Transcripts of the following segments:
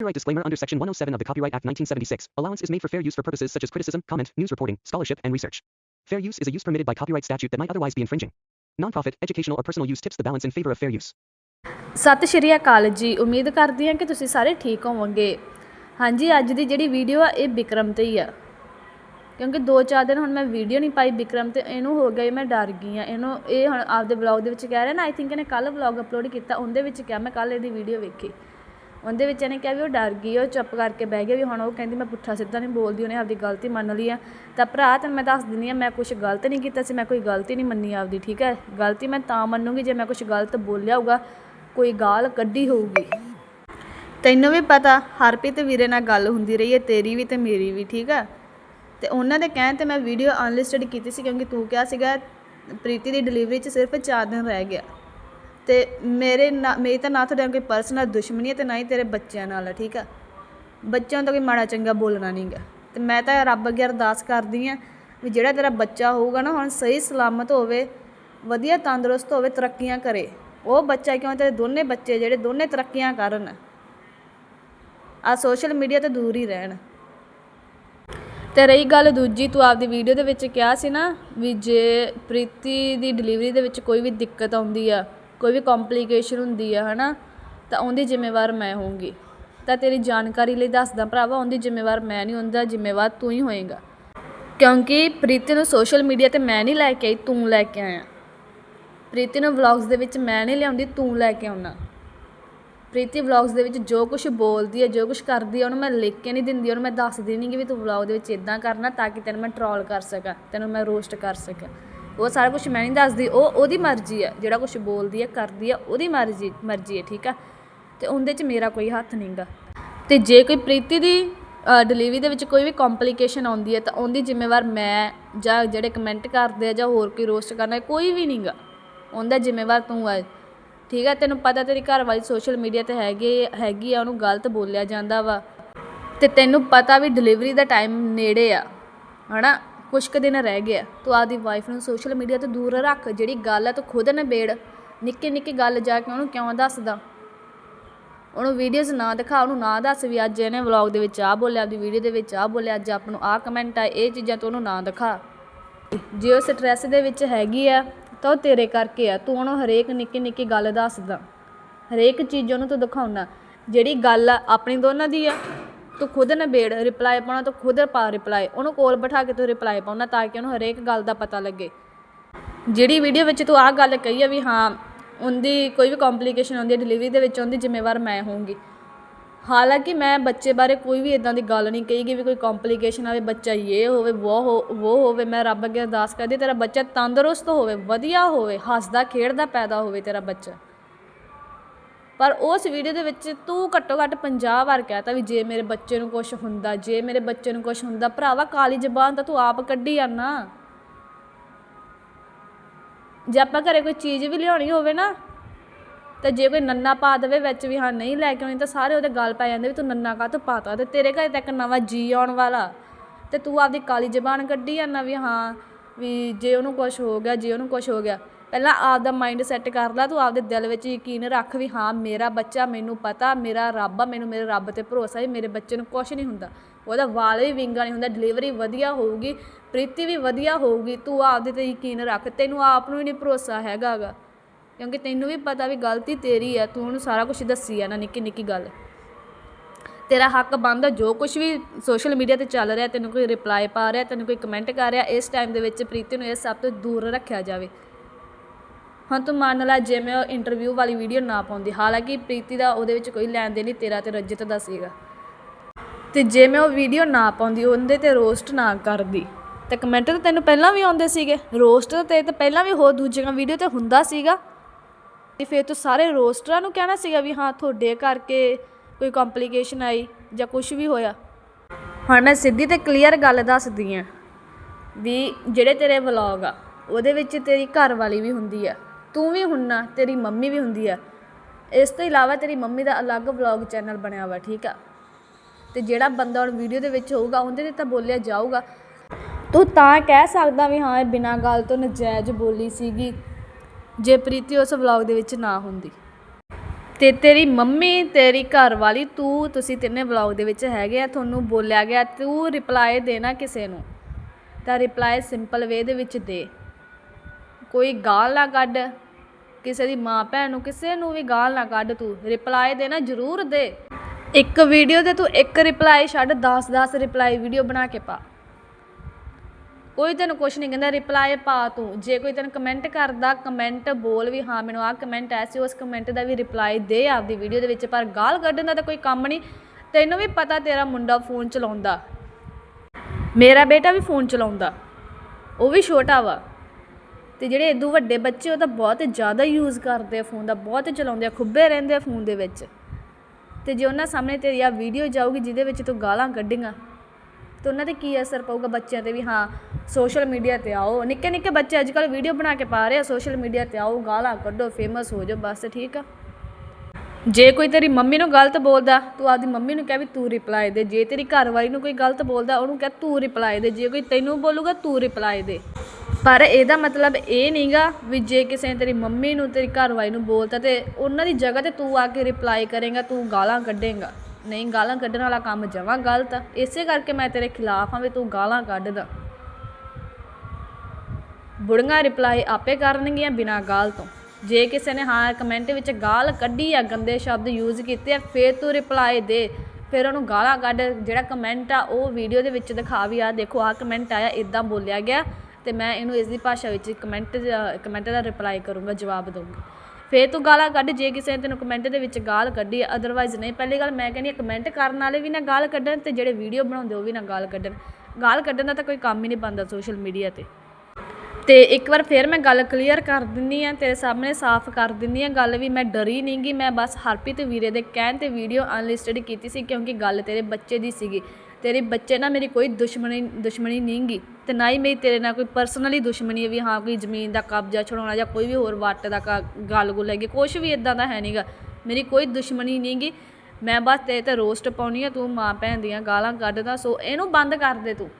Copyright disclaimer under Section 107 of the Copyright Act 1976. Allowance is made for fair use for purposes such as criticism, comment, news reporting, scholarship, and research. Fair use is a use permitted by copyright statute that might otherwise be infringing. Nonprofit, educational, or personal use tips the balance in favor of fair use. ਸਤਿ ਸ਼੍ਰੀ ਅਕਾਲ ਜੀ ਉਮੀਦ ਕਰਦੀ ਹਾਂ ਕਿ ਤੁਸੀਂ ਸਾਰੇ ਠੀਕ ਹੋਵੋਗੇ ਹਾਂਜੀ ਅੱਜ ਦੀ ਜਿਹੜੀ ਵੀਡੀਓ ਆ ਇਹ ਵਿਕਰਮ ਤੇ ਹੀ ਆ ਕਿਉਂਕਿ 2-4 ਦਿਨ ਹੁਣ ਮੈਂ ਵੀਡੀਓ ਨਹੀਂ ਪਾਈ ਵਿਕਰਮ ਤੇ ਇਹਨੂੰ ਹੋ ਗਿਆ ਵੀ ਮੈਂ ਡਰ ਗਈ ਆ ਇਹਨੂੰ ਇਹ ਹੁਣ ਆਪਦੇ ਬਲੌਗ ਦੇ ਵਿੱਚ ਕਹਿ ਰਿਹਾ ਨਾ ਆਈ ਥਿੰਕ ਇਹਨੇ ਕੱਲ ਬਲੌਗ ਅਪਲੋਡ ਕੀਤਾ ਉਹਦੇ ਵਿੱਚ ਕਿਹਾ ਮੈਂ ਕੱਲ ਇਹਦੀ ਵੀਡੀਓ ਵੇਖੀ ਉਹਦੇ ਵਿੱਚ ਇਹਨੇ ਕਿਹਾ ਵੀ ਉਹ ਡਰ ਗਈ, ਉਹ ਚੁੱਪ ਕਰਕੇ ਬਹਿ ਗਿਆ ਵੀ ਹੁਣ ਉਹ ਕਹਿੰਦੀ ਮੈਂ ਪੁੱਠਾ ਸਿੱਧਾ ਨਹੀਂ ਬੋਲਦੀ, ਉਹਨੇ ਆਪਦੀ ਗਲਤੀ ਮੰਨ ਲਈ ਆ। ਤਾਂ ਭਰਾ, ਤੈਨੂੰ ਮੈਂ ਦੱਸ ਦਿੰਦੀ ਆ, ਮੈਂ ਕੁਝ ਗਲਤ ਨਹੀਂ ਕੀਤਾ ਸੀ, ਮੈਂ ਕੋਈ ਗਲਤੀ ਨਹੀਂ ਮੰਨੀ ਆਪਦੀ, ਠੀਕ ਹੈ? ਗਲਤੀ ਮੈਂ ਤਾਂ ਮੰਨੂਗੀ ਜੇ ਮੈਂ ਕੁਝ ਗਲਤ ਬੋਲਿਆ ਹੋਊਗਾ, ਕੋਈ ਗਾਲ ਕੱਢੀ ਹੋਊਗੀ। ਤੈਨੂੰ ਵੀ ਪਤਾ, ਹਰਪ੍ਰੀਤ ਵੀਰੇ ਨਾਲ ਗੱਲ ਹੁੰਦੀ ਰਹੀ ਹੈ, ਤੇਰੀ ਵੀ ਤੇ ਮੇਰੀ ਵੀ, ਠੀਕ ਹੈ? ਤੇ ਉਹਨਾਂ ਦੇ ਕਹਿਣ ਤੇ ਮੈਂ ਵੀਡੀਓ ਅਨਲਿਸਟਡ ਕੀਤੀ ਸੀ ਕਿਉਂਕਿ ਤੂੰ ਕਿਹਾ ਸੀਗਾ, ਪ੍ਰੀਤੀ ਦੀ ਡਿਲੀਵਰੀ 'ਚ ਸਿਰਫ 4 ਦਿਨ ਰਹਿ ਗਿਆ। ਅਤੇ ਮੇਰੇ ਨਾ ਮੇਰੀ ਤਾਂ ਨਾ ਤੁਹਾਡੇ ਨਾਲ ਕੋਈ ਪਰਸਨਲ ਦੁਸ਼ਮਣੀ ਹੈ ਅਤੇ ਨਾ ਹੀ ਤੇਰੇ ਬੱਚਿਆਂ ਨਾਲ ਹੈ, ਠੀਕ ਆ? ਬੱਚਿਆਂ ਤੋਂ ਕੋਈ ਮਾੜਾ ਚੰਗਾ ਬੋਲਣਾ ਨਹੀਂ ਗਾ। ਅਤੇ ਮੈਂ ਤਾਂ ਰੱਬ ਅੱਗੇ ਅਰਦਾਸ ਕਰਦੀ ਹਾਂ ਵੀ ਜਿਹੜਾ ਤੇਰਾ ਬੱਚਾ ਹੋਊਗਾ ਨਾ, ਹੁਣ ਸਹੀ ਸਲਾਮਤ ਹੋਵੇ, ਵਧੀਆ ਤੰਦਰੁਸਤ ਹੋਵੇ, ਤਰੱਕੀਆਂ ਕਰੇ। ਉਹ ਬੱਚਾ ਕਿਉਂ? ਤੇਰੇ ਦੋਨੇ ਬੱਚੇ ਜਿਹੜੇ ਦੋਨੇ ਤਰੱਕੀਆਂ ਕਰਨ। ਆ ਸੋਸ਼ਲ ਮੀਡੀਆ ਤੋਂ ਦੂਰ ਹੀ ਰਹਿਣ। ਤੇ ਰਹੀ ਗੱਲ ਦੂਜੀ, ਤੂੰ ਆਪਦੀ ਵੀਡੀਓ ਦੇ ਵਿੱਚ ਕਿਹਾ ਸੀ ਨਾ ਵੀ ਜੇ ਪ੍ਰੀਤੀ ਦੀ ਡਿਲੀਵਰੀ ਦੇ ਵਿੱਚ ਕੋਈ ਵੀ ਦਿੱਕਤ ਆਉਂਦੀ ਆ ਕੋਈ ਵੀ ਕੰਪਲੀਕੇਸ਼ਨ ਹੁੰਦੀ ਆ, ਹਨਾ, ਤਾਂ ਉਹਦੀ ਜ਼ਿੰਮੇਵਾਰ ਮੈਂ ਹੋਊਂਗੀ। ਤਾਂ ਤੇਰੀ ਜਾਣਕਾਰੀ ਲਈ ਦੱਸਦਾ ਭਰਾਵਾ, ਉਹਦੀ ਜ਼ਿੰਮੇਵਾਰ ਮੈਂ ਨਹੀਂ ਹੁੰਦਾ ਜ਼ਿੰਮੇਵਾਰ ਤੂੰ ਹੀ ਹੋਏਗਾ। ਕਿਉਂਕਿ ਪ੍ਰੀਤੀ ਨੂੰ ਸੋਸ਼ਲ ਮੀਡੀਆ ਤੇ ਮੈਂ ਨਹੀਂ ਲੈ ਕੇ ਆਈ, ਤੂੰ ਲੈ ਕੇ ਆਇਆ। ਪ੍ਰੀਤੀ ਨੂੰ ਵਲੌਗਸ ਦੇ ਵਿੱਚ ਮੈਂ ਨਹੀਂ ਲਿਆਉਂਦੀ, ਤੂੰ ਲੈ ਕੇ ਆਉਣਾ। ਪ੍ਰੀਤੀ ਵਲੌਗਸ ਦੇ ਵਿੱਚ ਜੋ ਕੁਝ ਬੋਲਦੀ ਹੈ ਜੋ ਕੁਝ ਕਰਦੀ ਹੈ ਉਹਨੂੰ ਮੈਂ ਲਿਖ ਕੇ ਨਹੀਂ ਦਿੰਦੀ, ਉਹਨੂੰ ਮੈਂ ਦੱਸਦੀ ਨਹੀਂ ਕਿ ਵੀ ਤੂੰ ਵਲੌਗ ਦੇ ਵਿੱਚ ਇਦਾਂ ਕਰਨਾ ਤਾਂ ਕਿ ਤੈਨੂੰ ਮੈਂ ਟਰੋਲ ਕਰ ਸਕਾਂ, ਤੈਨੂੰ ਮੈਂ ਰੋਸਟ ਕਰ ਸਕਾਂ। ਉਹ ਸਾਰਾ ਕੁਝ ਮੈਂ ਨਹੀਂ ਦੱਸਦੀ, ਉਹ ਉਹਦੀ ਮਰਜ਼ੀ ਆ, ਜਿਹੜਾ ਕੁਝ ਬੋਲਦੀ ਹੈ ਕਰਦੀ ਆ, ਉਹਦੀ ਮਰਜ਼ੀ ਮਰਜ਼ੀ ਹੈ ਠੀਕ ਆ? ਤੇ ਉਹਦੇ 'ਚ ਮੇਰਾ ਕੋਈ ਹੱਥ ਨਹੀਂਗਾ ਤੇ ਜੇ ਕੋਈ ਪ੍ਰੀਤੀ ਦੀ ਡਿਲੀਵਰੀ ਦੇ ਵਿੱਚ ਕੋਈ ਵੀ ਕੰਪਲਿਕੇਸ਼ਨ ਆਉਂਦੀ ਹੈ ਤਾਂ ਉਹਦੀ ਜ਼ਿੰਮੇਵਾਰ ਮੈਂ ਜਾਂ ਜਿਹੜੇ ਕਮੈਂਟ ਕਰਦੇ ਆ ਜਾਂ ਹੋਰ ਕੋਈ ਰੋਸਟ ਕਰਨਾ ਕੋਈ ਵੀ ਨਹੀਂਗਾ ਉਹਦਾ ਜ਼ਿੰਮੇਵਾਰ ਤੂੰ ਆ। ਠੀਕ ਹੈ ਤੈਨੂੰ ਪਤਾ ਤੇਰੀ ਘਰ ਵਾਲੀ ਸੋਸ਼ਲ ਮੀਡੀਆ ਤੇ ਹੈਗੇ, ਹੈਗੀ ਆ, ਉਹਨੂੰ ਗਲਤ ਬੋਲਿਆ ਜਾਂਦਾ ਵਾ। ਤੇ ਤੈਨੂੰ ਪਤਾ ਵੀ ਡਿਲੀਵਰੀ ਦਾ ਟਾਈਮ ਨੇੜੇ ਆ, ਹਨਾ? ਕੁਛ ਕੁ ਦਿਨ ਰਹਿ ਗਏ ਤੂੰ ਆਪਦੀ ਵਾਈਫ ਨੂੰ ਸੋਸ਼ਲ ਮੀਡੀਆ ਤੋਂ ਦੂਰ ਰੱਖ, ਜਿਹੜੀ ਗੱਲ ਆ ਤੂੰ ਖੁਦ ਨਿਬੇੜ। ਨਿੱਕੀ ਨਿੱਕੀ ਗੱਲ ਜਾ ਕੇ ਉਹਨੂੰ ਕਿਉਂ ਦੱਸਦਾ? ਉਹਨੂੰ ਵੀਡੀਓਜ਼ ਨਾ ਦਿਖਾ, ਉਹਨੂੰ ਨਾ ਦੱਸ ਵੀ ਅੱਜ ਇਹਨੇ ਵਲੌਗ ਦੇ ਵਿੱਚ ਆ ਬੋਲਿਆ, ਆਪਦੀ ਵੀਡੀਓ ਦੇ ਵਿੱਚ ਆ ਬੋਲਿਆ, ਅੱਜ ਆਪ ਨੂੰ ਆ ਕਮੈਂਟ ਆ, ਇਹ ਚੀਜ਼ਾਂ ਤੂੰ ਉਹਨੂੰ ਨਾ ਦਿਖਾ। ਜੇ ਉਹ ਸਟ੍ਰੈਸ ਦੇ ਵਿੱਚ ਹੈਗੀ ਆ, ਤਾਂ ਉਹ ਤੇਰੇ ਕਰਕੇ ਆ। ਤੂੰ ਉਹਨੂੰ ਹਰੇਕ ਨਿੱਕੀ ਨਿੱਕੀ ਗੱਲ ਦੱਸਦਾ। ਹਰੇਕ ਚੀਜ਼ ਉਹਨੂੰ ਤੂੰ ਦਿਖਾਉਣਾ। ਜਿਹੜੀ ਗੱਲ ਆਪਣੀ ਦੋਨਾਂ ਦੀ ਆ। ਤੂੰ ਖੁਦ ਨਿਬੇੜ ਰਿਪਲਾਈ ਪਾਉਣਾ, ਤੂੰ ਖੁਦ ਪਾ ਰਿਪਲਾਈ ਉਹਨੂੰ ਕੋਲ ਬਿਠਾ ਕੇ ਤੂੰ ਰਿਪਲਾਈ ਪਾਉਣਾ ਤਾਂ ਕਿ ਉਹਨੂੰ ਹਰੇਕ ਗੱਲ ਦਾ ਪਤਾ ਲੱਗੇ। ਜਿਹੜੀ ਵੀਡੀਓ ਵਿੱਚ ਤੂੰ ਆਹ ਗੱਲ ਕਹੀ ਆ ਵੀ ਹਾਂ, ਉਹਦੀ ਕੋਈ ਵੀ ਕੰਪਲਿਕੇਸ਼ਨ ਆਉਂਦੀ ਹੈ ਡਿਲੀਵਰੀ ਦੇ ਵਿੱਚ ਉਹਦੀ ਜ਼ਿੰਮੇਵਾਰ ਮੈਂ ਹੋਊਂਗੀ। ਹਾਲਾਂਕਿ ਮੈਂ ਬੱਚੇ ਬਾਰੇ ਕੋਈ ਵੀ ਇਦਾਂ ਦੀ ਗੱਲ ਨਹੀਂ ਕਹੀ ਕਹੀਗੀ ਵੀ ਕੋਈ ਕੰਪਲਿਕੇਸ਼ਨ ਆਵੇ, ਬੱਚਾ ਇਹ ਹੋਵੇ ਉਹ ਉਹ ਹੋਵੇ, ਮੈਂ ਰੱਬ ਅੱਗੇ ਅਰਦਾਸ ਕਰਦੀ ਤੇਰਾ ਬੱਚਾ ਤੰਦਰੁਸਤ ਹੋਵੇ, ਵਧੀਆ ਹੋਵੇ, ਹੱਸਦਾ, ਖੇਡਦਾ, ਪੈਦਾ ਹੋਵੇ ਤੇਰਾ ਬੱਚਾ। ਪਰ ਉਸ ਵੀਡੀਓ ਦੇ ਵਿੱਚ ਤੂੰ ਘੱਟੋ ਘੱਟ 50 ਵਾਰ ਕਹਿਤਾ ਵੀ ਜੇ ਮੇਰੇ ਬੱਚੇ ਨੂੰ ਕੁਝ ਹੁੰਦਾ, ਜੇ ਮੇਰੇ ਬੱਚੇ ਨੂੰ ਕੁਝ ਹੁੰਦਾ, ਭਰਾਵਾ ਕਾਲੀ ਜ਼ਬਾਨ ਤਾਂ ਤੂੰ ਆਪ ਕੱਢੀ ਆਨਾ ਜੇ ਆਪਾਂ ਘਰੇ ਕੋਈ ਚੀਜ਼ ਵੀ ਲਿਆਉਣੀ ਹੋਵੇ ਨਾ, ਤਾਂ ਜੇ ਕੋਈ ਨੰਨਾ ਪਾ ਦੇਵੇ ਵਿੱਚ ਵੀ ਹਾਂ ਨਹੀਂ ਲੈ ਕੇ ਆਉਣੀ, ਤਾਂ ਸਾਰੇ ਉਹਦੇ ਗੱਲ ਪੈ ਜਾਂਦੇ ਵੀ ਤੂੰ ਨੰਨਾ ਕਾਹ ਤੋਂ? ਪਾਤਾ ਤੇ ਤੇਰੇ ਘਰੇ ਤਾਂ ਇੱਕ ਨਵਾਂ ਜੀ ਆਉਣ ਵਾਲਾ। ਤੇ ਤੂੰ ਆਪਦੀ ਕਾਲੀ ਜ਼ਬਾਨ ਕੱਢੀ ਜਾਂਦਾ ਵੀ ਹਾਂ, ਵੀ ਜੇ ਉਹਨੂੰ ਕੁਝ ਹੋ ਗਿਆ, ਜੇ ਉਹਨੂੰ ਕੁਝ ਹੋ ਗਿਆ। ਪਹਿਲਾਂ ਆਪਦਾ ਮਾਈਂਡ ਸੈੱਟ ਕਰ ਲੈ, ਤੂੰ ਆਪਦੇ ਦਿਲ ਵਿੱਚ ਯਕੀਨ ਰੱਖ ਵੀ ਹਾਂ, ਮੇਰਾ ਬੱਚਾ ਮੈਨੂੰ ਪਤਾ, ਮੇਰਾ ਰੱਬ ਆ, ਮੈਨੂੰ ਮੇਰੇ ਰੱਬ ਤੇ ਭਰੋਸਾ ਹੈ ਮੇਰੇ ਬੱਚੇ ਨੂੰ ਕੁਝ ਨਹੀਂ ਹੁੰਦਾ। ਉਹਦਾ ਵਾਲ ਵੀ ਵਿੰਗਾ ਨਹੀਂ ਹੁੰਦਾ ਡਿਲੀਵਰੀ ਵਧੀਆ ਹੋਊਗੀ, ਪ੍ਰੀਤੀ ਵੀ ਵਧੀਆ ਹੋਊਗੀ, ਤੂੰ ਆਪਦੇ ਤੇ ਯਕੀਨ ਰੱਖ, ਤੈਨੂੰ ਆਪ ਨੂੰ ਹੀ ਨਹੀਂ ਭਰੋਸਾ ਹੈਗਾਗਾ। ਕਿਉਂਕਿ ਤੈਨੂੰ ਵੀ ਪਤਾ ਵੀ ਗਲਤੀ ਤੇਰੀ ਆ, ਤੂੰ ਉਹਨੂੰ ਸਾਰਾ ਕੁਝ ਦੱਸੀ ਆ ਨਾ ਨਿੱਕੀ ਨਿੱਕੀ ਗੱਲ। ਤੇਰਾ ਹੱਕ ਬਣਦਾ, ਜੋ ਕੁਝ ਵੀ ਸੋਸ਼ਲ ਮੀਡੀਆ ਤੇ ਚੱਲ ਰਿਹਾ, ਤੈਨੂੰ ਕੋਈ ਰਿਪਲਾਈ ਪਾ ਰਿਹਾ, ਤੈਨੂੰ ਕੋਈ ਕਮੈਂਟ ਕਰ ਰਿਹਾ, ਇਸ ਟਾਈਮ ਦੇ ਵਿੱਚ ਪ੍ਰੀਤੀ ਨੂੰ ਇਸ ਸਭ ਤੋਂ ਦੂਰ ਰੱਖਿਆ ਜਾਵੇ। ਹੁਣ ਤੂੰ ਮੰਨ ਲੈ ਜੇ ਮੈਂ ਉਹ ਇੰਟਰਵਿਊ ਵਾਲੀ ਵੀਡੀਓ ਨਾ ਪਾਉਂਦੀ। ਹਾਲਾਂਕਿ ਪ੍ਰੀਤੀ ਦਾ ਉਹਦੇ ਵਿੱਚ ਕੋਈ ਲੈਣ ਦੇਣ ਨਹੀਂ, ਤੇਰਾ ਤੇ ਰਜਤ ਦਾ ਸੀਗਾ। ਤੇ ਜੇ ਮੈਂ ਉਹ ਵੀਡੀਓ ਨਾ ਪਾਉਂਦੀ, ਉਹਦੇ ਤੇ ਰੋਸਟ ਨਾ ਕਰਦੀ, ਤੇ ਕਮੈਂਟ ਤਾਂ ਤੈਨੂੰ ਪਹਿਲਾਂ ਵੀ ਆਉਂਦੇ ਸੀਗੇ। ਰੋਸਟ ਤੇ ਤਾਂ ਪਹਿਲਾਂ ਵੀ ਹੋਰ ਦੂਜੀਆਂ ਵੀਡੀਓ ਤੇ ਹੁੰਦਾ ਸੀਗਾ। ਤੇ ਫਿਰ ਤੂੰ ਸਾਰੇ ਰੋਸਟਰਾਂ ਨੂੰ ਕਹਿਣਾ ਸੀਗਾ ਵੀ ਹਾਂ, ਤੁਹਾਡੇ ਕਰਕੇ ਕੋਈ ਕੰਪਲਿਕੇਸ਼ਨ ਆਈ ਜਾਂ ਕੁਝ ਵੀ ਹੋਇਆ। ਹੁਣ ਮੈਂ ਸਿੱਧੀ ਤੇ ਕਲੀਅਰ ਗੱਲ ਦੱਸਦੀ ਆ ਵੀ ਜਿਹੜੇ ਤੇਰੇ ਵਲੌਗ ਆ, ਉਹਦੇ ਵਿੱਚ ਤੇਰੀ ਘਰ ਵਾਲੀ ਵੀ ਹੁੰਦੀ ਆ। ਤੂੰ ਵੀ ਹੁੰਨਾ ਤੇਰੀ ਮੰਮੀ ਵੀ ਹੁੰਦੀ ਆ। ਇਸ ਤੋਂ ਇਲਾਵਾ ਤੇਰੀ ਮੰਮੀ ਦਾ ਅਲੱਗ ਵਲੌਗ ਚੈਨਲ ਬਣਿਆ ਵਾ, ਠੀਕ ਆ? ਤੇ ਜਿਹੜਾ ਬੰਦਾ ਹੁਣ ਵੀਡੀਓ ਦੇ ਵਿੱਚ ਹੋਊਗਾ, ਉਹਦੇ ਤੇ ਤਾਂ ਬੋਲਿਆ ਜਾਊਗਾ। ਤੂੰ ਤਾਂ ਕਹਿ ਸਕਦਾ ਵੀ ਹਾਂ, ਇਹ ਬਿਨਾਂ ਗੱਲ ਤੋਂ ਨਜਾਇਜ਼ ਬੋਲੀ ਸੀਗੀ, ਜੇ ਪ੍ਰੀਤੀ ਉਸ ਵਲੌਗ ਦੇ ਵਿੱਚ ਨਾ ਹੁੰਦੀ। ਤੇ ਤੇਰੀ ਮੰਮੀ, ਤੇਰੀ ਘਰ ਵਾਲੀ ਤੂੰ, ਤੁਸੀਂ ਤਿੰਨੇ ਵਲੌਗ ਦੇ ਵਿੱਚ ਹੈਗੇ ਆ, ਤੁਹਾਨੂੰ ਬੋਲਿਆ ਗਿਆ, ਤੂੰ ਰਿਪਲਾਈ ਦੇਣਾ ਕਿਸੇ ਨੂੰ। ਤਾਂ ਰਿਪਲਾਈ ਸਿੰਪਲ ਵੇ ਦੇ ਵਿੱਚ ਦੇ। ਕੋਈ ਗਾਲ ਨਾ ਕੱਢ। ਕਿਸੇ ਦੀ ਮਾਂ ਭੈਣ ਨੂੰ, ਕਿਸੇ ਨੂੰ ਵੀ ਗਾਲ ਨਾ ਕੱਢ ਤੂੰ। ਰਿਪਲਾਈ ਦੇਣਾ ਜ਼ਰੂਰ ਦੇ। ਇੱਕ ਵੀਡੀਓ ਤੇ ਤੂੰ ਇੱਕ ਰਿਪਲਾਈ ਛੱਡ 10 10 ਰਿਪਲਾਈ ਵੀਡੀਓ ਬਣਾ ਕੇ ਪਾ। ਕੋਈ ਤੈਨੂੰ ਕੁਛ ਨਹੀਂ ਕਹਿੰਦਾ ਰਿਪਲਾਈ ਪਾ ਤੂੰ। ਜੇ ਕੋਈ ਤੈਨੂੰ ਕਮੈਂਟ ਕਰਦਾ ਕਮੈਂਟ ਬੋਲ ਵੀ, ਹਾਂ, ਮੈਨੂੰ ਆਹ ਕਮੈਂਟ ਐਸੀ ਉਸ ਕਮੈਂਟ ਦਾ ਵੀ ਰਿਪਲਾਈ ਦੇ ਆਪਦੀ ਵੀਡੀਓ ਦੇ ਵਿੱਚ। ਪਰ ਗਾਲ ਕੱਢਣ ਦਾ ਤਾਂ ਕੋਈ ਕੰਮ ਨਹੀਂ ਤੈਨੂੰ ਵੀ ਪਤਾ ਤੇਰਾ ਮੁੰਡਾ ਫੋਨ ਚਲਾਉਂਦਾ। ਮੇਰਾ ਬੇਟਾ ਵੀ ਫੋਨ ਚਲਾਉਂਦਾ। ਉਹ ਵੀ ਛੋਟਾ ਵਾ। ਅਤੇ ਜਿਹੜੇ ਇਦੋਂ ਵੱਡੇ ਬੱਚੇ ਉਹ ਤਾਂ ਬਹੁਤ ਜ਼ਿਆਦਾ ਯੂਜ਼ ਕਰਦੇ ਆ ਫੋਨ ਦਾ, ਬਹੁਤ ਚਲਾਉਂਦੇ ਆ, ਖੁੱਬੇ ਰਹਿੰਦੇ ਆ ਫੋਨ ਦੇ ਵਿੱਚ। ਤੇ ਜੇ ਉਹਨਾਂ ਸਾਹਮਣੇ ਤੇਰੀ ਆ ਵੀਡੀਓ ਜਾਊਗੀ ਜਿਹਦੇ ਵਿੱਚ ਤੂੰ ਗਾਲਾਂ ਕੱਢੇਂਗਾ, ਤਾਂ ਉਹਨਾਂ ਤੇ ਕੀ ਅਸਰ ਪਊਗਾ ਬੱਚਿਆਂ ਤੇ ਵੀ? ਹਾਂ ਸੋਸ਼ਲ ਮੀਡੀਆ ਤੇ ਆਓ। ਨਿੱਕੇ ਨਿੱਕੇ ਬੱਚੇ ਅੱਜ ਕੱਲ ਵੀਡੀਓ ਬਣਾ ਕੇ ਪਾ ਰਹੇ ਆ ਸੋਸ਼ਲ ਮੀਡੀਆ ਤੇ ਆਓ, ਗਾਲਾਂ ਕੱਢੋ ਫੇਮਸ ਹੋ ਜਾਓ, ਬਸ, ਠੀਕ ਆ? ਜੇ ਕੋਈ ਤੇਰੀ ਮੰਮੀ ਨੂੰ ਗਲਤ ਬੋਲਦਾ, ਤੂੰ ਆਪਦੀ ਮੰਮੀ ਨੂੰ ਕਹਿ ਵੀ ਤੂੰ ਰਿਪਲਾਈ ਦੇ। ਜੇ ਤੇਰੀ ਘਰਵਾਲੀ ਨੂੰ ਕੋਈ ਗਲਤ ਬੋਲਦਾ, ਉਹਨੂੰ ਕਹਿ ਤੂੰ ਰਿਪਲਾਈ ਦੇ। ਜੇ ਕੋਈ ਤੈਨੂੰ ਬੋਲੂਗਾ, ਤੂੰ ਰਿਪਲਾਈ ਦੇ। ਪਰ ਇਹਦਾ ਮਤਲਬ ਇਹ ਨਹੀਂਗਾ ਵੀ ਜੇ ਕਿਸੇ ਨੇ ਤੇਰੀ ਮੰਮੀ ਨੂੰ, ਤੇਰੀ ਘਰਵਾਲੀ ਨੂੰ ਬੋਲਤਾ ਤੇ ਉਹਨਾਂ ਦੀ ਜਗ੍ਹਾ ਤੇ ਤੂੰ ਆ ਕੇ ਰਿਪਲਾਈ ਕਰੇਗਾ, ਤੂੰ ਗਾਲਾਂ ਕੱਢੇਗਾ। ਨਹੀਂ, ਗਾਲਾਂ ਕੱਢਣ ਵਾਲਾ ਕੰਮ ਜਮਾਂ ਗਲਤ ਆ। ਇਸੇ ਕਰਕੇ ਮੈਂ ਤੇਰੇ ਖਿਲਾਫ ਹਾਂ ਵੀ ਤੂੰ ਗਾਲਾਂ ਕੱਢਦਾ ਬੁੜੀਆਂ ਰਿਪਲਾਈ ਆਪੇ ਕਰਨਗੀਆਂ ਬਿਨਾਂ ਗਾਲ ਤੋਂ। ਜੇ ਕਿਸੇ ਨੇ, ਹਾਂ ਕਮੈਂਟ ਵਿੱਚ ਗਾਲ ਕੱਢੀ ਆ, ਗੰਦੇ ਸ਼ਬਦ ਯੂਜ਼ ਕੀਤੇ ਆ, ਫੇਰ ਤੂੰ ਰਿਪਲਾਈ ਦੇ। ਫਿਰ ਉਹਨੂੰ ਗਾਲਾਂ ਕੱਢ, ਜਿਹੜਾ ਕਮੈਂਟ ਆ ਉਹ ਵੀਡੀਓ ਦੇ ਵਿੱਚ ਦਿਖਾ ਵੀ ਆ, ਦੇਖੋ ਆ ਕਮੈਂਟ ਆਇਆ ਇਦਾਂ ਬੋਲਿਆ ਗਿਆ। ਅਤੇ ਮੈਂ ਇਹਨੂੰ ਇਸ ਦੀ ਭਾਸ਼ਾ ਵਿੱਚ ਕਮੈਂਟ ਕਮੈਂਟ ਦਾ ਰਿਪਲਾਈ ਕਰੂੰਗਾ, ਜਵਾਬ ਦਊਂਗੀ। ਫੇਰ ਤੂੰ ਗਾਲਾਂ ਕੱਢ, ਜੇ ਕਿਸੇ ਨੇ ਤੈਨੂੰ ਕਮੈਂਟ ਦੇ ਵਿੱਚ ਗਾਲ ਕੱਢੀ ਅਦਰਵਾਈਜ਼ ਨਹੀਂ, ਪਹਿਲੀ ਗੱਲ ਮੈਂ ਕਹਿੰਦੀ ਕਮੈਂਟ ਕਰਨ ਵਾਲੇ ਵੀ ਨਾ ਗਾਲ ਕੱਢਣ ਤੇ ਜਿਹੜੇ ਵੀਡੀਓ ਬਣਾਉਂਦੇ ਉਹ ਵੀ ਨਾ ਗਾਲ ਕੱਢਣ। ਗਾਲ ਕੱਢਣ ਦਾ ਤਾਂ ਕੋਈ ਕੰਮ ਹੀ ਨਹੀਂ ਬਣਦਾ ਸੋਸ਼ਲ ਮੀਡੀਆ ਤੇ। ਤੇ ਇੱਕ ਵਾਰ ਫੇਰ ਮੈਂ ਗੱਲ ਕਲੀਅਰ ਕਰ ਦਿੰਨੀ ਆ ਤੇਰੇ ਸਾਹਮਣੇ ਸਾਫ਼ ਕਰ ਦਿੰਨੀ ਆ ਗੱਲ ਵੀ ਮੈਂ ਡਰੀ ਨਹੀਂਗੀ ਮੈਂ ਬਸ ਹਰਪ੍ਰੀਤ ਵੀਰੇ ਦੇ ਕਹਿਣ ਤੇ ਵੀਡੀਓ ਅਨਲਿਸਟਡ ਕੀਤੀ ਸੀ ਕਿਉਂਕਿ ਗੱਲ ਤੇਰੇ ਬੱਚੇ ਦੀ ਸੀਗੀ। ਤੇਰੇ ਬੱਚੇ ਨਾਲ ਮੇਰੀ ਕੋਈ ਦੁਸ਼ਮਣੀ ਦੁਸ਼ਮਣੀ ਨਹੀਂ ਨਹੀਂਗੀ ਤੇ ਨਾ ਹੀ ਮੇਰੀ ਤੇਰੇ ਨਾਲ ਕੋਈ ਪਰਸਨਲੀ ਦੁਸ਼ਮਣੀ ਵੀ ਹਾਂ, ਕੋਈ ਜ਼ਮੀਨ ਦਾ ਕਬਜ਼ਾ ਛੁਡਾਉਣਾ ਜਾਂ ਕੋਈ ਵੀ ਹੋਰ ਵੱਟ ਦਾ ਕ- ਗੱਲ ਗੁੱਲ ਹੈਗੀ ਕੁਝ ਵੀ ਇਦਾਂ ਦਾ ਹੈ ਨਹੀਂਗਾ। ਮੇਰੀ ਕੋਈ ਦੁਸ਼ਮਣੀ ਨਹੀਂ ਗੀ ਮੈਂ ਬਸ ਤੇਰੇ ਤੇ ਰੋਸਟ ਪਾਉਣੀ ਆ, ਤੂੰ ਮਾਂ ਭੈਣ ਦੀਆਂ ਗਾਲਾਂ ਕੱਢਦਾ ਸੋ ਇਹਨੂੰ ਬੰਦ ਕਰ ਦੇ ਤੂੰ।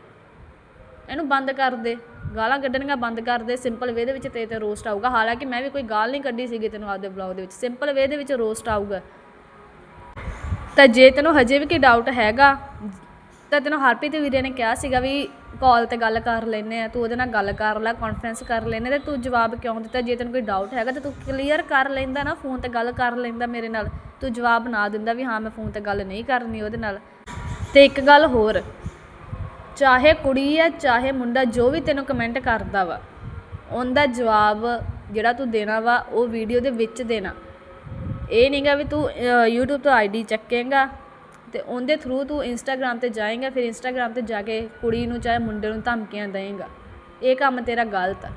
ਇਹਨੂੰ ਬੰਦ ਕਰ ਦੇ। ਗਾਲਾਂ ਕੱਢਣੀਆਂ ਬੰਦ ਕਰ ਦੇ ਸਿੰਪਲ ਵੇ ਦੇ ਵਿੱਚ ਤੇਰੇ ਤੇ ਰੋਸਟ ਆਊਗਾ। ਹਾਲਾਂਕਿ ਮੈਂ ਵੀ ਕੋਈ ਗਾਲ ਨਹੀਂ ਕੱਢੀ ਸੀਗੀ ਤੈਨੂੰ ਆਪਦੇ ਬਲੌਗ ਦੇ ਵਿੱਚ। ਸਿੰਪਲ ਵੇ ਦੇ ਵਿੱਚ ਰੋਸਟ ਆਊਗਾ। ਤਾਂ ਜੇ ਤੈਨੂੰ ਹਜੇ ਵੀ ਕੋਈ ਡਾਊਟ ਹੈਗਾ ਤਾਂ ਤੈਨੂੰ ਹਰਪ੍ਰੀਤ ਵੀਰੇ ਨੇ ਕਿਹਾ ਸੀਗਾ ਵੀ ਕਾਲ ਤੇ ਗੱਲ ਕਰ ਲੈਨੇ ਆ ਤੂੰ ਉਹਦੇ ਨਾਲ ਗੱਲ ਕਰ ਲੈ ਕਾਨਫਰੰਸ ਕਰ ਲੈਨੇ ਤੇ ਤੂੰ ਜਵਾਬ ਕਿਉਂ ਦਿੱਤਾ? ਜੇ ਤੈਨੂੰ ਕੋਈ ਡਾਊਟ ਹੈਗਾ ਤਾਂ ਤੂੰ ਕਲੀਅਰ ਕਰ ਲੈਂਦਾ ਨਾ ਫੋਨ ਤੇ ਗੱਲ ਕਰ ਲੈਂਦਾ ਮੇਰੇ ਨਾਲ। ਤੂੰ ਜਵਾਬ ਨਾ ਦਿੰਦਾ ਵੀ ਹਾਂ ਮੈਂ ਫੋਨ ਤੇ ਗੱਲ ਨਹੀਂ ਕਰਨੀ ਉਹਦੇ ਨਾਲ। ਤੇ ਇੱਕ ਗੱਲ ਹੋਰ ਚਾਹੇ ਕੁੜੀ ਆ ਚਾਹੇ ਮੁੰਡਾ ਜੋ ਵੀ ਤੈਨੂੰ ਕਮੈਂਟ ਕਰਦਾ ਵਾ ਉਹਦਾ ਜਵਾਬ ਜਿਹੜਾ ਤੂੰ ਦੇਣਾ ਵਾ ਉਹ ਵੀਡੀਓ ਦੇ ਵਿੱਚ ਦੇਣਾ। ਇਹ ਨਹੀਂਗਾ ਵੀ ਤੂੰ ਅ, YouTube ਤੋਂ ਆਈਡੀ ਚੱਕੇਗਾ ਤੇ ਉਹਦੇ ਥਰੂ ਤੂੰ Instagram ਤੇ ਜਾਏਗਾ, ਫਿਰ Instagram ਤੇ ਜਾ ਕੇ ਕੁੜੀ ਨੂੰ ਚਾਹੇ ਮੁੰਡੇ ਨੂੰ ਧਮਕੀਆਂ ਦੇਏਂਗਾ। ਇਹ ਕੰਮ ਤੇਰਾ ਗਲਤ ਆ।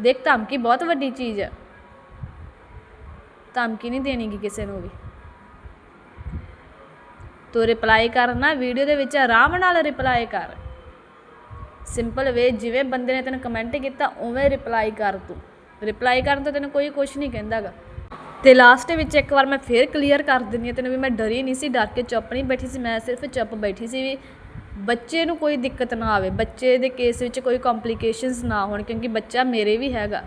ਦੇਖ, ਧਮਕੀ ਬਹੁਤ ਵੱਡੀ ਚੀਜ਼ ਆ। ਧਮਕੀ ਨਹੀਂ ਦੇਣੀ ਗੀ ਕਿਸੇ ਨੂੰ ਵੀ। ਤੂੰ ਰਿਪਲਾਈ ਕਰਨਾ ਵੀਡੀਓ ਦੇ ਵਿੱਚ ਆਰਾਮ ਨਾਲ ਰਿਪਲਾਈ ਕਰ। ਸਿੰਪਲ ਵੇ ਜਿਵੇਂ ਬੰਦੇ ਨੇ ਤੈਨੂੰ ਕਮੈਂਟ ਕੀਤਾ, ਉਵੇਂ ਰਿਪਲਾਈ ਕਰ ਤੂੰ। ਰਿਪਲਾਈ ਕਰਨ ਤੋਂ ਤੈਨੂੰ ਕੋਈ ਕੁਝ ਨਹੀਂ ਕਹਿੰਦਾਗਾ। ਤੇ ਲਾਸਟ ਵਿੱਚ ਇੱਕ ਵਾਰ ਮੈਂ ਫੇਰ ਕਲੀਅਰ ਕਰ ਦਿੰਦੀ ਹਾਂ, ਤੈਨੂੰ ਵੀ ਮੈਂ ਡਰੀ ਨਹੀਂ ਸੀ, ਡਰ ਕੇ ਚੁੱਪ ਨਹੀਂ ਬੈਠੀ ਸੀ, ਮੈਂ ਸਿਰਫ ਚੁੱਪ ਬੈਠੀ ਸੀ ਵੀ ਬੱਚੇ ਨੂੰ ਕੋਈ ਦਿੱਕਤ ਨਾ ਆਵੇ, ਬੱਚੇ ਦੇ ਕੇਸ ਵਿੱਚ ਕੋਈ ਕੰਪਲਿਕੇਸ਼ਨਸ ਨਾ ਹੋਣ ਕਿਉਂਕਿ ਬੱਚਾ ਮੇਰੇ ਵੀ ਹੈਗਾ।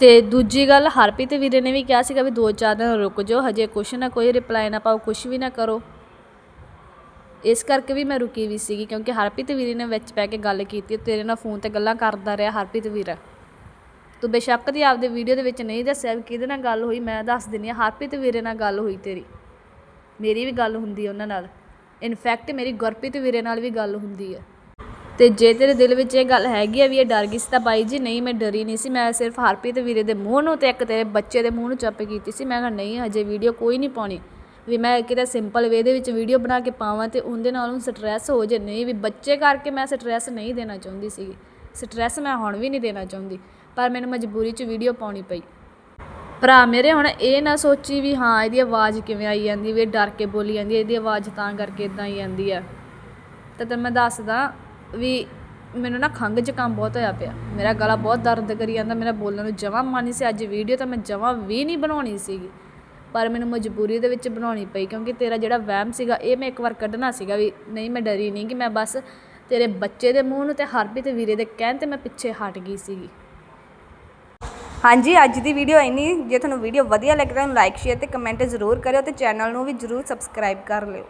ਤੇ ਦੂਜੀ ਗੱਲ, ਹਰਪ੍ਰੀਤ ਵੀਰੇ ਨੇ ਵੀ ਕਿਹਾ ਸੀਗਾ ਵੀ ਦੋ ਚਾਰ ਦਿਨ ਰੁਕ ਜਾਓ, ਹਜੇ ਕੁਛ ਨਾ ਕੋਈ ਰਿਪਲਾਈ ਨਾ ਪਾਓ, ਕੁਛ ਵੀ ਨਾ ਕਰੋ। ਇਸ ਕਰਕੇ ਵੀ ਮੈਂ ਰੁਕੀ ਵੀ ਸੀਗੀ, ਕਿਉਂਕਿ ਹਰਪ੍ਰੀਤ ਵੀਰੇ ਨੇ ਵਿੱਚ ਪੈ ਕੇ ਗੱਲ ਕੀਤੀ, ਤੇਰੇ ਨਾਲ ਫੋਨ ਤੇ ਗੱਲਾਂ ਕਰਦਾ ਰਿਹਾ ਹਰਪ੍ਰੀਤ ਵੀਰਾ। ਤੂੰ ਬੇਸ਼ੱਕ ਦੀ ਆਪਦੇ ਵੀਡੀਓ ਦੇ ਵਿੱਚ ਨਹੀਂ ਦੱਸਿਆ ਵੀ ਕਿਹਦੇ ਨਾਲ ਗੱਲ ਹੋਈ, ਮੈਂ ਦੱਸ ਦਿੰਦੀ ਹਾਂ, ਹਰਪ੍ਰੀਤ ਵੀਰੇ ਨਾਲ ਗੱਲ ਹੋਈ ਤੇਰੀ। ਮੇਰੀ ਵੀ ਗੱਲ ਹੁੰਦੀ ਹੈ ਉਹਨਾਂ ਨਾਲ। ਇਨਫੈਕਟ ਮੇਰੀ ਗੁਰਪ੍ਰੀਤ ਵੀਰੇ ਨਾਲ ਵੀ ਗੱਲ ਹੁੰਦੀ ਹੈ ਤੇ ਜੇ ਤੇਰੇ ਦਿਲ ਵਿੱਚ ਇਹ ਗੱਲ ਹੈਗੀ ਆ ਵੀ ਇਹ ਡਰ ਗਈ ਸੀ ਤਾਂ ਬਾਈ ਜੀ, ਨਹੀਂ, ਮੈਂ ਡਰੀ ਨਹੀਂ ਸੀ। ਮੈਂ ਸਿਰਫ ਹਰਪ੍ਰੀਤ ਵੀਰੇ ਦੇ ਮੂੰਹ ਨੂੰ ਤੇ ਇੱਕ ਤੇਰੇ ਬੱਚੇ ਦੇ ਮੂੰਹ ਨੂੰ ਚੱਪ ਕੀਤੀ ਸੀ। ਮੈਂ ਕਿਹਾ, ਨਹੀਂ, ਹਜੇ ਵੀਡੀਓ ਕੋਈ ਨਹੀਂ ਪਾਉਣੀ। ਵੀ ਮੈਂ ਕਿਤੇ ਸਿੰਪਲ ਵੇ ਦੇ ਵਿੱਚ ਵੀਡੀਓ ਬਣਾ ਕੇ ਪਾਵਾਂ ਤੇ ਉਹਦੇ ਨਾਲ ਉਹਨੂੰ ਸਟ੍ਰੈਸ ਹੋ ਜੇ। ਨਹੀਂ, ਵੀ ਬੱਚੇ ਕਰਕੇ ਮੈਂ ਸਟ੍ਰੈਸ ਨਹੀਂ ਦੇਣਾ ਚਾਹੁੰਦੀ ਸੀਗੀ। ਸਟ੍ਰੈਸ ਮੈਂ ਹੁਣ ਵੀ ਨਹੀਂ ਦੇਣਾ ਚਾਹੁੰਦੀ। ਪਰ ਮੈਨੂੰ ਮਜਬੂਰੀ 'ਚ ਵੀਡੀਓ ਪਾਉਣੀ ਪਈ। ਭਰਾ ਮੇਰੇ ਹੁਣ ਇਹ ਨਾ ਸੋਚੀ ਵੀ ਹਾਂ, ਇਹਦੀ ਆਵਾਜ਼ ਕਿਵੇਂ ਆਈ ਜਾਂਦੀ ਵੀ ਡਰ ਕੇ ਬੋਲੀ ਜਾਂਦੀ ਇਹਦੀ ਆਵਾਜ਼ ਤਾਂ ਕਰਕੇ ਇਦਾਂ ਆਈ ਜਾਂਦੀ ਆ। ਤਾਂ ਤੈਨੂੰ ਮੈਂ ਦੱਸਦਾ ਵੀ ਮੈਨੂੰ ਨਾ ਖੰਘ ਜ਼ੁਕਾਮ ਬਹੁਤ ਹੋਇਆ ਪਿਆ। ਮੇਰਾ ਗਲਾ ਬਹੁਤ ਦਰਦ ਕਰੀ ਜਾਂਦਾ, ਮੇਰਾ ਬੋਲਣ ਨੂੰ ਜਮਾਂ ਮਨ ਸੀ। ਅੱਜ ਵੀਡੀਓ ਤਾਂ ਮੈਂ ਜਮਾਂ ਵੀ ਨਹੀਂ ਬਣਾਉਣੀ ਸੀਗੀ। ਪਰ ਮੈਨੂੰ ਮਜਬੂਰੀ ਦੇ ਵਿੱਚ ਬਣਾਉਣੀ ਪਈ ਕਿਉਂਕਿ ਤੇਰਾ ਜਿਹੜਾ ਵਹਿਮ ਸੀਗਾ, ਇਹ ਮੈਂ ਇੱਕ ਵਾਰ ਕੱਢਣਾ ਸੀਗਾ ਵੀ ਨਹੀਂ, ਮੈਂ ਡਰੀ ਨਹੀਂ ਕਿ ਮੈਂ ਬਸ ਤੇਰੇ ਬੱਚੇ ਦੇ ਮੂੰਹ ਨੂੰ ਤੇ ਹਰਪ੍ਰੀਤ ਵੀਰੇ ਦੇ ਕਹਿਣ ਤੇ ਮੈਂ ਪਿੱਛੇ ਹਟ ਗਈ ਸੀਗੀ। ਹਾਂਜੀ, ਅੱਜ ਦੀ ਵੀਡੀਓ ਇੰਨੀ ਜੇ ਤੁਹਾਨੂੰ ਵੀਡੀਓ ਵਧੀਆ ਲੱਗੇ ਤਾਂ ਲਾਈਕ ਸ਼ੇਅਰ ਤੇ ਕਮੈਂਟ ਜ਼ਰੂਰ ਕਰਿਓ ਤੇ ਚੈਨਲ ਨੂੰ ਵੀ ਜ਼ਰੂਰ ਸਬਸਕ੍ਰਾਈਬ ਕਰ ਲਿਓ।